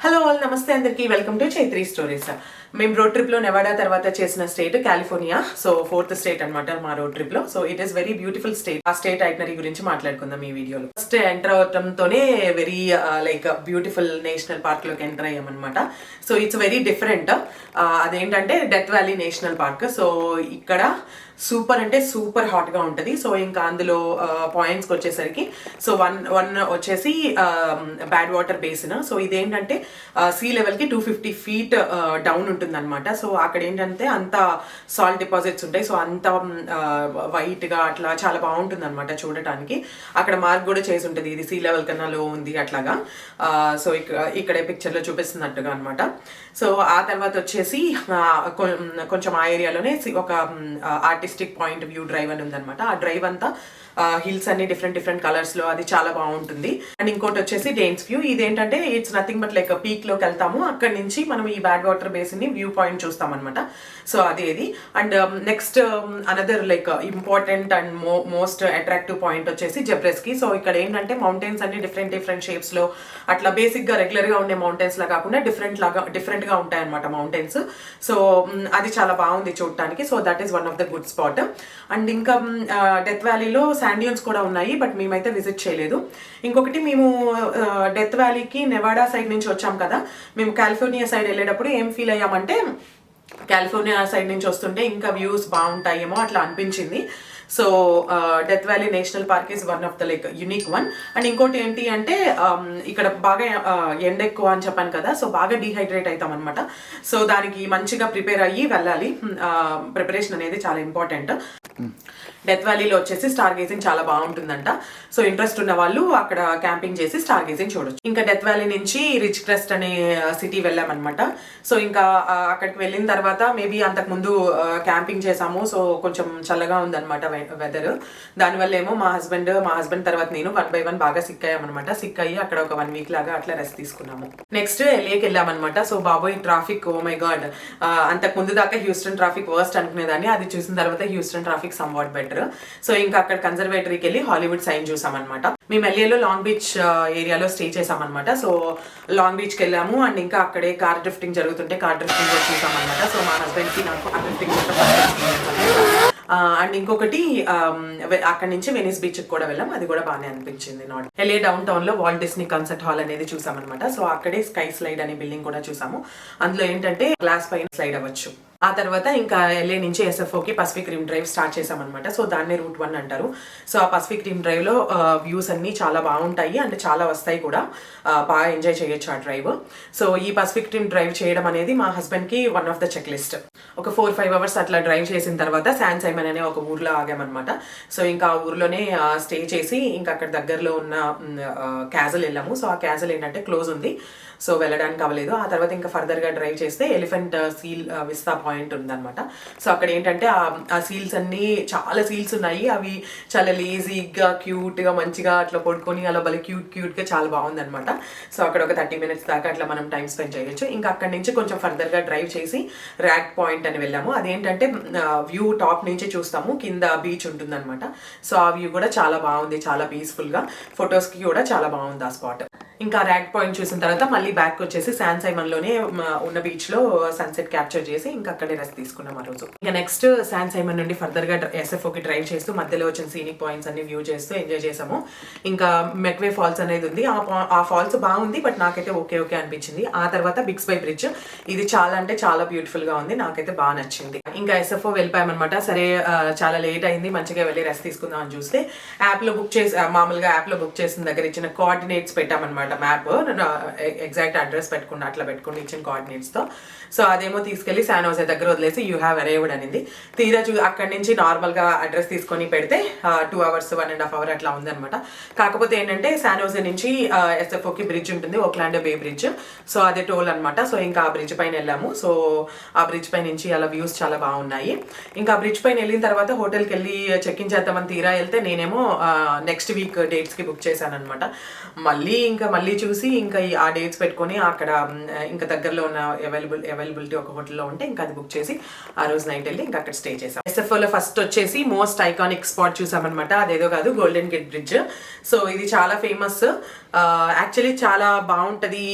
Hello all నమస్తే అందరికీ. Welcome to Chaitri Stories మేము రోడ్ ట్రిప్లో నెవాడా తర్వాత చేసిన state California so fourth state అనమాట మా రోడ్ ట్రిప్లో so it is very beautiful state ఆ స్టేట్ ఐటనరీ గురించి మాట్లాడుకుందాం ఈ వీడియోలో ఫస్ట్ ఎంటర్ అవటంతోనే వెరీ లైక్ బ్యూటిఫుల్ నేషనల్ పార్క్లోకి ఎంటర్ అయ్యామన్నమాట. సో ఇట్స్ వెరీ డిఫరెంట్ అదేంటంటే Death Valley National Park so ఇక్కడ సూపర్ అంటే సూపర్ హాట్గా ఉంటుంది. సో ఇంకా అందులో uh, పాయింట్స్కి వచ్చేసరికి సో వన్ వన్ వచ్చేసి బ్యాడ్ వాటర్ బేసిన్ సో ఇదేంటంటే సీ లెవెల్కి టూ ఫిఫ్టీ ఫీట్ డౌన్ ఉంటుందన్నమాట. సో అక్కడ ఏంటంటే అంత సాల్ట్ డిపాజిట్స్ ఉంటాయి. సో అంత వైట్గా అట్లా చాలా బాగుంటుంది అనమాట చూడటానికి. అక్కడ మార్క్ కూడా చేసి ఉంటుంది. ఇది సీ లెవెల్ కన్నా లో ఉంది అట్లాగా. సో ఇక్కడ ఇక్కడే పిక్చర్లో చూపిస్తున్నట్టుగా అనమాట సో ఆ తర్వాత వచ్చేసి కొంచెం ఆ ఏరియాలోనే ఒక ఆర్టిస్టిక్ పాయింట్ వ్యూ డ్రైవ్ అని ఉందన్నమాట. ఆ డ్రైవ్ అంతా హిల్స్ అన్ని డిఫరెంట్ డిఫరెంట్ కలర్స్లో అది చాలా బాగుంటుంది. అండ్ ఇంకోటి వచ్చేసి డేన్స్ వ్యూ ఇదేంటంటే ఇట్స్ నథింగ్ బట్ లైక్ పీక్లోకి వెళ్తాము. అక్కడ నుంచి మనం ఈ బ్యాడ్ వాటర్ బేసిన్ని వ్యూ పాయింట్ చూస్తాం అనమాట సో అది ఇది. And next another like important and most attractive point వచ్చేసి జబ్రెస్కి సో ఇక్కడ ఏంటంటే మౌంటైన్స్ అన్ని డిఫరెంట్ డిఫరెంట్ షేప్స్లో అట్లా బేసిక్గా రెగ్యులర్గా ఉండే మౌంటైన్స్ లా కాకుండా డిఫరెంట్ లాగా డిఫరెంట్గా ఉంటాయి అనమాట మౌంటైన్స్ సో అది చాలా బాగుంది చూడటానికి so that is one of the good spot and ఇంకా um, uh, డెత్ వ్యాలీలో శాండియన్స్ కూడా ఉన్నాయి బట్ మేమైతే విజిట్ చేయలేదు. ఇంకొకటి మేము డెత్ వ్యాలీకి నెవాడా సైడ్ నుంచి వచ్చాం కదా. మేము కాలిఫోర్నియా సైడ్ వెళ్ళేటప్పుడు ఏం ఫీల్ అయ్యామంటే కాలిఫోర్నియా సైడ్ నుంచి వస్తుంటే ఇంకా వ్యూస్ బాగుంటాయేమో అట్లా అనిపించింది. So Death Valley National Park is one of the like unique one and ఇంకోటి ఏంటి అంటే um, ఇక్కడ బాగా ఎండ ఎక్కువ అని చెప్పాను కదా సో బాగా డీహైడ్రేట్ అవుతాం అనమాట సో దానికి మంచిగా ప్రిపేర్ అయ్యి వెళ్ళాలి. Hmm, ప్రిపరేషన్ అనేది చాలా ఇంపార్టెంట్ డెత్ వ్యాలీలో వచ్చేసి స్టార్ గేజింగ్ చాలా బాగుంటుందంట. సో ఇంట్రెస్ట్ ఉన్న వాళ్ళు అక్కడ క్యాంపింగ్ చేసి స్టార్ గేజింగ్ చూడొచ్చు. ఇంకా డెత్ వ్యాలీ నుంచి రిచ్ క్రెస్ట్ అనే సిటీ వెళ్ళామన్నమాట. సో ఇంకా అక్కడికి వెళ్ళిన తర్వాత మేబీ అంతకు ముందు క్యాంపింగ్ చేసాము. సో కొంచెం చల్లగా ఉందన్నమాట వెదర్ దానివల్ల ఏమో మా హస్బెండ్ మా హస్బెండ్ తర్వాత నేను వన్ బై వన్ బాగా సిక్ అయ్యామన్నమాట. సిక్ అయ్యి అక్కడ ఒక వన్ వీక్ లాగా అట్లా రెస్ట్ తీసుకున్నాము. నెక్స్ట్ ఎల్ఏకి వెళ్ళామన్నమాట. సో బాబోయ్ traffic oh oh my God అంతకు ముందు దాకా హ్యూస్టన్ ట్రాఫిక్ వర్స్ట్ అనుకునేదాన్ని. అది చూసిన తర్వాత Houston traffic somewhat better so ఇంకా అక్కడ కన్జర్వేటరీకి వెళ్ళి హాలీవుడ్ సైన్ చూసామన్నమాట. మేము ఎల్ఏలో లాంగ్ బీచ్ ఏరియాలో స్టే చేసామన్నమాట. సో లాంగ్ బీచ్కి వెళ్ళాము. అండ్ ఇంకా అక్కడే కార్ డ్రిఫ్టింగ్ జరుగుతుంటే కార్ డ్రిఫ్టింగ్ కూడా చూసామన్నమాట. సో మా హస్బెండ్కి నాకు కార్ డ్రిఫ్టింగ్ uh, అండ్ ఇంకొకటి um, అక్కడ అక్కడి నుంచి వెనిస్ బీచ్ కూడా వెళ్ళాం. అది కూడా బాగానే అనిపించింది నాట్. ఎల్ఏ డౌన్ టౌన్లో వాల్ డిస్నీ కన్సర్ట్ హాల్ అనేది చూసామన్నమాట. సో అక్కడే స్కై స్లైడ్ అనే బిల్డింగ్ కూడా చూసాము. అందులో ఏంటంటే గ్లాస్ పైన స్లైడ్ అవ్వచ్చు. ఆ తర్వాత ఇంకా ఎల్ఏ నుంచి ఎస్ఎఫ్ఓకి పసిఫిక్ రిమ్ డ్రైవ్ స్టార్ట్ చేసామన్నమాట సో దాన్ని రూట్ వన్ అంటారు. సో ఆ పసిఫిక్ రిమ్ డ్రైవ్లో వ్యూస్ అన్నీ చాలా బాగుంటాయి అండ్ చాలా వస్తాయి కూడా. బాగా ఎంజాయ్ చేయొచ్చు ఆ డ్రైవ్ సో ఈ పసిఫిక్ రిమ్ డ్రైవ్ చేయడం అనేది మా హస్బెండ్కి one of the check list ఒక ఫోర్ ఫైవ్ అవర్స్ అట్లా డ్రైవ్ చేసిన తర్వాత శాన్ సైమన్ అనే ఒక ఊర్లో ఆగామన్నమాట. సో ఇంకా ఆ ఊర్లోనే స్టే చేసి ఇంకా అక్కడ దగ్గరలో ఉన్న క్యాజల్ వెళ్ళాము. సో ఆ క్యాజల్ ఏంటంటే క్లోజ్ ఉంది. సో వెళ్ళడానికి అవ్వలేదు. ఆ తర్వాత ఇంకా ఫర్దర్గా డ్రైవ్ చేస్తే ఎలిఫెంట్ సీల్ విస్తా పాయింట్ ఉందన్నమాట. సో అక్కడ ఏంటంటే ఆ- సీల్స్ అన్నీ చాలా సీల్స్ ఉన్నాయి. అవి చాలా లేజీగా క్యూట్గా మంచిగా అట్లా పడుకొని అలా భలే క్యూట్ క్యూట్గా చాలా బాగుందన్నమాట. సో అక్కడ ఒక థర్టీ మినిట్స్ దాకా అట్లా మనం టైం స్పెండ్ చేయొచ్చు. ఇంకా అక్కడ నుంచి కొంచెం ఫర్దర్గా డ్రైవ్ చేసి ర్యాక్ పాయింట్ అని వెళ్ళాము. అదేంటంటే వ్యూ టాప్ నుంచి చూస్తాము. కింద బీచ్ ఉంటుందన్నమాట. సో ఆ వ్యూ కూడా చాలా బాగుంది. చాలా పీస్ఫుల్గా గా. ఫొటోస్కి కూడా చాలా బాగుంది ఆ స్పాట్ ఇంకా ర్యాక్ పాయింట్ చూసిన తర్వాత మళ్ళీ బ్యాక్ వచ్చేసి శాన్ సైమన్లోనే ఉన్న బీచ్లో సన్సెట్ క్యాప్చర్ చేసి ఇంకా అక్కడే రెస్ట్ తీసుకున్నాం ఆ రోజు. ఇంకా నెక్స్ట్ శాన్ సైమన్ నుండి ఫర్దర్గా కి డ్రైవ్ చేస్తూ మధ్యలో వచ్చిన సీనిక్ పాయింట్స్ అన్ని వ్యూ చేస్తూ ఎంజాయ్ చేసాము ఇంకా మెక్వే ఫాల్స్ అనేది ఉంది. ఆ ఆ ఫాల్స్ బాగుంది బట్ నాకైతే ఓకే ఓకే అనిపించింది. ఆ తర్వాత బిగ్స్ బై బ్రిడ్జ్ ఇది చాలా అంటే చాలా బ్యూటిఫుల్గా ఉంది. నాకైతే బాగా నచ్చింది. ఇంకా ఎస్ఎఫ్ఓ వెళ్ళిపోయామన్నమాట. సరే చాలా లేట్ అయింది. మంచిగా వెళ్ళి రెస్ట్ తీసుకుందాం అని చూస్తే యాప్లో బుక్ చేసి మామూలుగా యాప్లో బుక్ చేసిన దగ్గర ఇచ్చిన కోఆర్డినేట్స్ పెట్టామన్నమాట. మ్యాప్ ఎగ్జాక్ట్ అడ్రస్ పెట్టుకుని అట్లా పెట్టుకుని ఇచ్చిన కోఆర్డినేట్స్తో సో అదేమో తీసుకెళ్ళి శానోజే దగ్గర వదిలేసి యూ హ్యావ్ అరైవ్డ్ అనింది. తీరా చూ అక్కడి నుంచి నార్మల్గా అడ్రస్ తీసుకొని పెడితే two hours one and half hour అట్లా ఉందన్నమాట. కాకపోతే ఏంటంటే శానోజే నుంచి ఎస్ఎఫ్ఓకి బ్రిడ్జ్ ఉంటుంది ఓక్లాండ్ బే బ్రిడ్జ్ సో అదే టోల్ అన్నమాట. సో ఇంకా ఆ బ్రిడ్జ్ పైన వెళ్ళాము. సో ఆ బ్రిడ్జ్ పై నుంచి అలా వ్యూస్ చాలా బాగున్నాయి. ఇంకా బ్రిడ్జ్ పైన వెళ్ళిన తర్వాత హోటల్కి వెళ్ళి చెక్ ఇన్ చేద్దామని తీరా వెళ్తే నేనేమో నెక్స్ట్ వీక్ డేట్స్కి బుక్ చేశాను అనమాట మళ్ళీ ఇంకా మళ్ళీ చూసి ఇంకా ఆ డేట్స్ పెట్టుకొని అక్కడ ఇంకా దగ్గరలో ఉన్న అవైలబుల్ అవైలబిలిటీ ఒక హోటల్లో ఉంటే ఇంకా అది బుక్ చేసి ఆ రోజు నైట్ వెళ్ళి ఇంకా అక్కడ స్టే చేసాం ఎస్ఎఫ్ఓలో ఫస్ట్ వచ్చేసి మోస్ట్ ఐకానిక్ స్పాట్ చూసామన్నమాట. అదేదో కాదు గోల్డెన్ గేట్ బ్రిడ్జ్ సో ఇది చాలా ఫేమస్ యాక్చువల్లీ చాలా బాగుంటుంది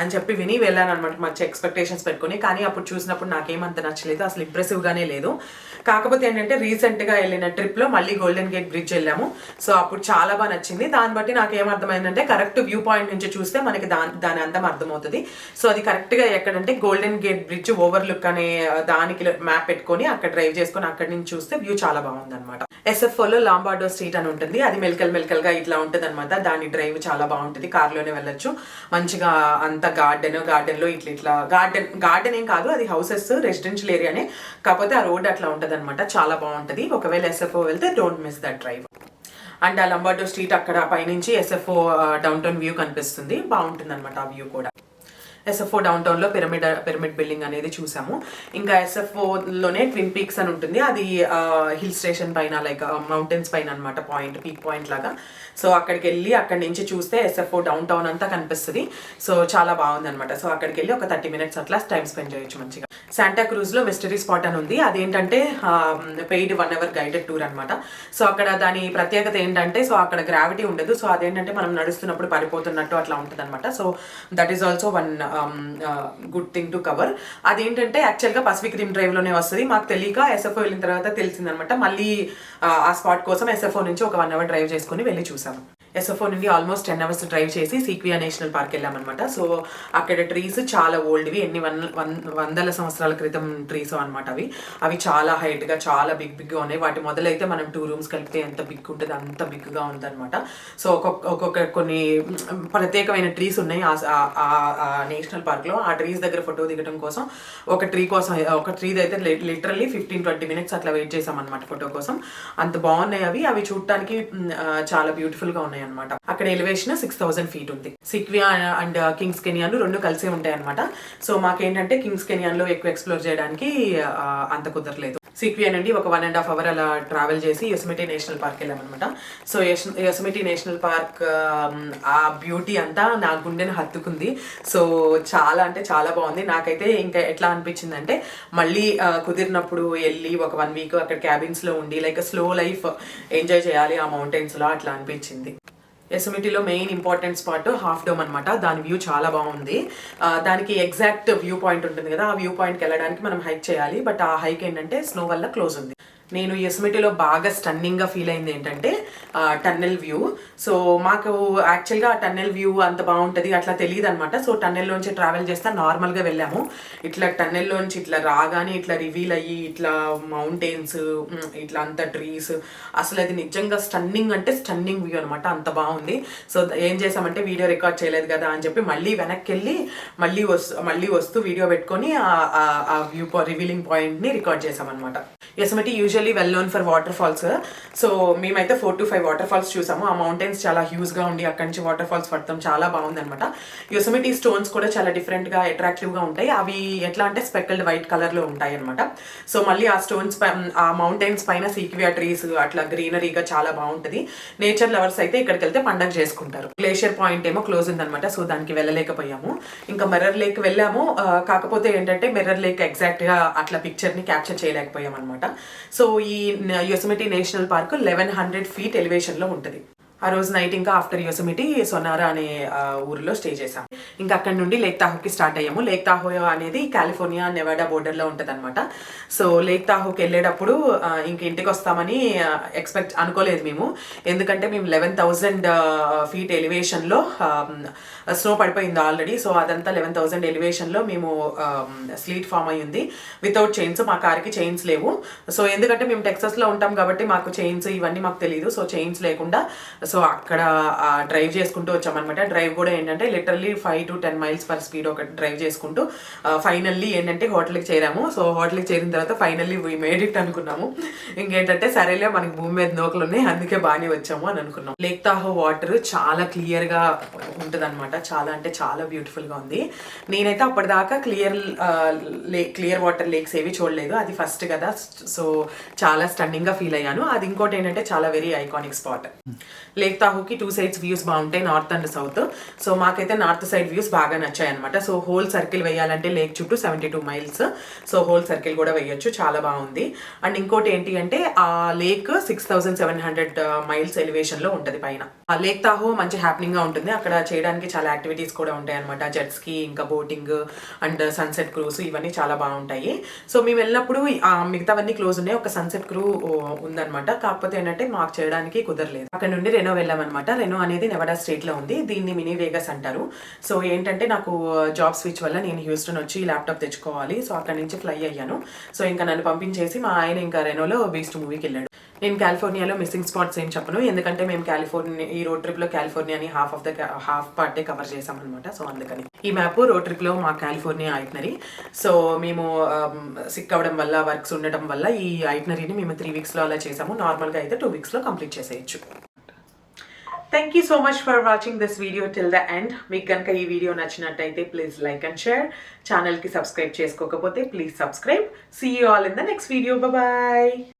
అని చెప్పి విని వెళ్ళాను అనమాట మంచి ఎక్స్పెక్టేషన్స్ పెట్టుకుని. కానీ అప్పుడు చూసినప్పుడు నాకేమంత నచ్చలేదు. అసలు ఇంప్రెసివ్గానే లేదు. కాకపోతే ఏంటంటే రీసెంట్గా వెళ్ళిన ట్రిప్లో మళ్ళీ గోల్డెన్ గేట్ బ్రిడ్జ్ వెళ్ళాము. సో అప్పుడు చాలా బాగా నచ్చింది. దాన్ని బట్టి నాకు ఏమర్థమైందంటే కరెక్ట్ వ్యూ పాయింట్ నుంచి చూస్తే మనకి దాని దాని అందం అర్థమవుతుంది. సో అది కరెక్ట్గా ఎక్కడంటే Golden Gate Bridge Overlook అనే దానికి మ్యాప్ పెట్టుకొని అక్కడ డ్రైవ్ చేసుకొని అక్కడి నుంచి చూస్తే వ్యూ చాలా బాగుంది అనమాట ఎస్ఎఫ్ఓ లాంబార్డో స్ట్రీట్ అని ఉంటుంది. అది మెల్కల్ మెల్కల్గా ఇట్లా ఉంటుంది అనమాట దాని డ్రైవ్ చాలా బాగుంటుంది. కార్లోనే వెళ్ళొచ్చు. మంచిగా అంత గార్డెన్ గార్డెన్లో ఇట్లా ఇట్లా గార్డెన్ గార్డెన్ ఏం కాదు. అది హౌసెస్ రెసిడెన్షియల్ ఏరియానే కాకపోతే ఆ రోడ్ అట్లా ఉంటుంది అనమాట చాలా బాగుంటది. ఒకవేళ ఎస్ఎఫ్ఓ వెళ్తే don't miss that drive and ఆ లంబార్డో స్ట్రీట్ అక్కడ పైనుంచి ఎస్ఎఫ్ఓ డౌన్ టౌన్ వ్యూ కనిపిస్తుంది. బాగుంటుంది అనమాట ఆ వ్యూ కూడా. ఎస్ఎఫ్ఓ డౌన్ టౌన్లో పిరమిడ్ పిరమిడ్ బిల్డింగ్ అనేది చూసాము. ఇంకా ఎస్ఎఫ్ఓ లోనే ట్విన్ పీక్స్ అని ఉంటుంది. అది హిల్ స్టేషన్ పైన లైక్ మౌంటైన్స్ పైన అనమాట పాయింట్ పీక్ పాయింట్ లాగా. సో అక్కడికి వెళ్ళి అక్కడి నుంచి చూస్తే ఎస్ఎఫ్ఓ డౌన్ టౌన్ అంతా కనిపిస్తుంది. సో చాలా బాగుంది అనమాట సో అక్కడికి వెళ్ళి ఒక థర్టీ మినిట్స్ అట్లా టైం స్పెండ్ చేయొచ్చు మంచిగా. శాంటా క్రూజ్లో మిస్టరీ స్పాట్ అని ఉంది. అదేంటంటే paid one hour guided tour అనమాట సో అక్కడ దాని ప్రత్యేకత ఏంటంటే సో అక్కడ గ్రావిటీ ఉండదు. సో అదేంటంటే మనం నడుస్తున్నప్పుడు పడిపోతున్నట్టు అట్లా ఉంటుంది అనమాట so that is also one good thing to cover అదేంటంటే యాక్చువల్గా పసిఫిక్ రిమ్ డ్రైవ్లోనే వస్తుంది. మాకు తెలియక ఎస్ఎఫ్ఓ వెళ్ళిన తర్వాత తెలిసిందనమాట. మళ్ళీ uh, ఆ, ఆ స్పాట్ కోసం ఎస్ఎఫ్ఓ నుంచి ఒక వన్ అవర్ డ్రైవ్ చేసుకుని వెళ్ళి చూసాము. ఎస్ఎఫ్ఓ నుండి ఆల్మోస్ట్ టెన్ అవర్స్ డ్రైవ్ చేసి సీక్వియా నేషనల్ పార్క్ వెళ్ళామన్నమాట. సో అక్కడ ట్రీస్ చాలా ఓల్డ్వి. ఎన్ని వన్ వన్ వందల సంవత్సరాల క్రితం ట్రీస్ అనమాట అవి. అవి చాలా హైట్గా చాలా బిగ్ బిగ్గా ఉన్నాయి. వాటి మొదలైతే మనం టూ రూమ్స్ కలిపితే ఎంత బిగ్ ఉంటుంది అంత బిగ్గా అనమాట సో ఒక్కొక్క ఒక్కొక్క కొన్ని ప్రత్యేకమైన ట్రీస్ ఉన్నాయి. ఆ నేషనల్ పార్క్లో. ఆ ట్రీస్ దగ్గర ఫోటో దిగడం కోసం ఒక ట్రీ కోసం ఒక ట్రీ అయితే లిటరల్లీ ఫిఫ్టీన్ ట్వంటీ మినిట్స్ అట్లా వెయిట్ చేసామన్నమాట అనమాట ఫోటో కోసం. అంత బాగున్నాయి అవి. అవి చూడటానికి చాలా బ్యూటిఫుల్గా ఉన్నాయి ఉన్నాయి అనమాట అక్కడ ఎలివేషన్ సిక్స్ థౌసండ్ ఫీట్ ఉంది. సిక్వియా అండ్ కింగ్స్ కెనియాన్ రెండు కలిసే ఉంటాయి అనమాట సో మాకేంటంటే కింగ్స్ కెనియాన్లో ఎక్కువ ఎక్స్ప్లోర్ చేయడానికి uh, అంత కుదరలేదు. సిక్వియా నుండి ఒక వన్ అండ్ హాఫ్ అవర్ అలా ట్రావెల్ చేసి యొసమిటీ నేషనల్ పార్క్ వెళ్ళామన్నమాట. సో యొసమిటీ నేషనల్ పార్క్ ఆ బ్యూటీ అంతా నా గుండెను హత్తుకుంది. సో చాలా అంటే చాలా బాగుంది. నాకైతే ఇంకా ఎట్లా అనిపించింది అంటే మళ్ళీ uh, కుదిరినప్పుడు వెళ్ళి ఒక వన్ వీక్ అక్కడ క్యాబిన్స్లో ఉండి లైక్ స్లో లైఫ్ ఎంజాయ్ చేయాలి ఆ మౌంటైన్స్లో అట్లా అనిపించింది. ఎస్ఎమిటీలో main important spot Half Dome అనమాట దాని వ్యూ చాలా బాగుంది. దానికి ఎగ్జాక్ట్ వ్యూ పాయింట్ ఉంటుంది కదా ఆ వ్యూ పాయింట్కి వెళ్ళడానికి మనం హైక్ చేయాలి. బట్ ఆ హైక్ ఏంటంటే స్నో వల్ల క్లోజ్ ఉంది. నేను ఎస్మిటీలో బాగా స్టన్నింగ్గా ఫీల్ అయింది ఏంటంటే టన్నెల్ వ్యూ. సో మాకు యాక్చువల్గా ఆ టన్నెల్ వ్యూ అంత బాగుంటుంది అట్లా తెలియదు అనమాట సో టన్నెల్లోంచి ట్రావెల్ చేస్తా నార్మల్గా వెళ్ళాము. ఇట్లా టన్నెల్లోంచి ఇట్లా రాగానే ఇట్లా రివీల్ అయ్యి ఇట్లా మౌంటైన్స్ ఇట్లా అంత ట్రీస్. అసలు అది నిజంగా స్టన్నింగ్ అంటే స్టన్నింగ్ వ్యూ అనమాట అంత బాగుంది. సో ఏం చేసామంటే వీడియో రికార్డ్ చేయలేదు కదా అని చెప్పి మళ్ళీ వెనక్కి వెళ్ళి మళ్ళీ వస్తూ మళ్ళీ వస్తూ వీడియో పెట్టుకొని ఆ- వ్యూ రివీలింగ్ పాయింట్ని రికార్డ్ చేసామన్నమాట. Yosemite usually well known for waterfalls so మేమైతే four to five waterfalls చూసాము. ఆ మౌంటైన్స్ చాలా హ్యూజ్గా ఉండి అక్కడి నుంచి వాటర్ ఫాల్స్ పడతాం. చాలా బాగుందనమాట యోసమిటీ స్టోన్స్ కూడా చాలా డిఫరెంట్గా గా ఉంటాయి. అవి ఎట్లా అంటే స్పెకల్డ్ వైట్ కలర్లో ఉంటాయి అనమాట సో మళ్ళీ ఆ స్టోన్స్ ఆ మౌంటైన్స్ పైన సీక్వియా ట్రీస్ అట్లా గ్రీనరీగా చాలా బాగుంటది. నేచర్ లవర్స్ అయితే ఇక్కడికి వెళ్తే పండగ చేసుకుంటారు. గ్లేషియర్ పాయింట్ ఏమో క్లోజ్ ఉందనమాట సో దానికి వెళ్ళలేకపోయాము. ఇంకా మెర్రర్ లేక్ వెళ్ళాము. కాకపోతే ఏంటంటే మెర్రర్ లేక్ ఎగ్జాక్ట్గా అట్లా పిక్చర్ని క్యాప్చర్ చేయలేకపోయాం అనమాట సో ఈ Yosemite National Park eleven hundred feet ఎలివేషన్లో ఉంటుంది. ఆ రోజు నైట్ ఇంకా ఆఫ్టర్ యోసమిటి సొనారా అనే ఊరిలో స్టే చేసాం ఇంకా అక్కడ నుండి లేక్ తాహోకి స్టార్ట్ అయ్యాము. లేక్ తాహో అనేది కాలిఫోర్నియా నెవాడా బోర్డర్లో ఉంటుంది అనమాట సో లేక్ తాహోకి వెళ్ళేటప్పుడు ఇంక ఇంటికి వస్తామని ఎక్స్పెక్ట్ అనుకోలేదు మేము. ఎందుకంటే మేము లెవెన్ థౌజండ్ ఫీట్ ఎలివేషన్లో స్నో పడిపోయింది ఆల్రెడీ సో అదంతా లెవెన్ థౌసండ్ ఎలివేషన్లో మేము స్లీట్ ఫామ్ అయ్యింది వితౌట్ చైన్స్ మా కార్కి చైన్స్ లేవు. సో ఎందుకంటే మేము టెక్సస్లో ఉంటాం కాబట్టి మాకు చైన్స్ ఇవన్నీ మాకు తెలియదు సో చైన్స్ లేకుండా సో అక్కడ డ్రైవ్ చేసుకుంటూ వచ్చామన్నమాట. డ్రైవ్ కూడా ఏంటంటే literally five to ten miles per speed ఒక డ్రైవ్ చేసుకుంటూ ఫైనల్లీ ఏంటంటే హోటల్కి చేరాము. సో హోటల్కి చేరిన తర్వాత ఫైనల్లీ వీ మేడ్ ఇట్ అనుకున్నాము. ఇంకేంటంటే సరేలే మనకి భూమి మీద నోకలు ఉన్నాయి అందుకే బాగానే వచ్చాము అని అనుకున్నాం. లేక్ తాహో వాటర్ చాలా క్లియర్గా ఉంటుంది అనమాట చాలా అంటే చాలా బ్యూటిఫుల్గా ఉంది. నేనైతే అప్పటిదాకా క్లియర్ క్లియర్ వాటర్ లేక్స్ ఏవి చూడలేదు. అది ఫస్ట్ కదా. సో చాలా స్టన్నింగ్గా ఫీల్ అయ్యాను. అది ఇంకోటి ఏంటంటే చాలా వెరీ ఐకానిక్ స్పాట్ లేక్ తాహుకి టూ సైడ్స్ వ్యూస్ బాగుంటాయి నార్త్ అండ్ సౌత్ సో మాకైతే నార్త్ సైడ్ వ్యూస్ బాగా నచ్చాయి అనమాట సో హోల్ సర్కిల్ వేయాలంటే లేక్ చుట్టూ seventy two miles so whole circle కూడా వేయొచ్చు చాలా బాగుంది. అండ్ ఇంకోటి ఏంటి అంటే ఆ lake six thousand seven hundred miles ఎలివేషన్లో ఉంటుంది పైన. ఆ లేక్ తాహో మంచి హ్యాపెనింగ్గా ఉంటుంది. అక్కడ చేయడానికి చాలా యాక్టివిటీస్ కూడా ఉంటాయి అనమాట జెట్స్కి ఇంకా బోటింగ్ అండ్ సన్సెట్ క్రూస్ ఇవన్నీ చాలా బాగుంటాయి. సో మేము వెళ్ళినప్పుడు మిగతావన్నీ క్లోజ్ ఉన్నాయి. ఒక సన్సెట్ క్రూ ఉందన్నమాట. కాకపోతే ఏంటంటే మాకు చేయడానికి కుదరలేదు. అక్కడ నుండి రెనో వెళ్ళామన్నమాట రెనో అనేది నెవడా స్టేట్లో ఉంది. దీన్ని మినీ వేగస్ అంటారు. సో ఏంటంటే నాకు uh, జాబ్ స్విచ్ వల్ల నేను హ్యూస్టన్ వచ్చి ల్యాప్టాప్ తెచ్చుకోవాలి. సో అక్కడ నుంచి ఫ్లై అయ్యాను. సో ఇంకా నన్ను పంపించేసి మా ఆయన ఇంకా రెనోలో బీస్ట్ మూవీకి వెళ్ళాడు. నేను కాలిఫోర్నియాలో మిస్సింగ్ స్పాట్స్ ఏం చెప్పను. ఎందుకంటే మేము కాలిఫోర్నియా ఈ రోడ్ ట్రిప్లో కాలిఫోర్నియాని హాఫ్ ఆఫ్ ద హాఫ్ పార్టే కవర్ చేసాం అనమాట సో అందుకని. ఈ మ్యాప్ రోడ్ ట్రిప్లో మా కాలిఫోర్నియా ఐటనరీ సో మేము um, సిక్ అవ్వడం వల్ల వర్క్స్ ఉండటం వల్ల ఈ ఐటనరీని మేము త్రీ వీక్స్లో అలా చేసాము నార్మల్గా అయితే టూ వీక్స్లో కంప్లీట్ చేసేయచ్చు. Thank you so much for watching this video till the end మీకు కనుక ఈ వీడియో నచ్చినట్టయితే ప్లీజ్ లైక్ అండ్ షేర్ ఛానల్కి సబ్స్క్రైబ్ చేసుకోకపోతే please subscribe see you all in the next video bye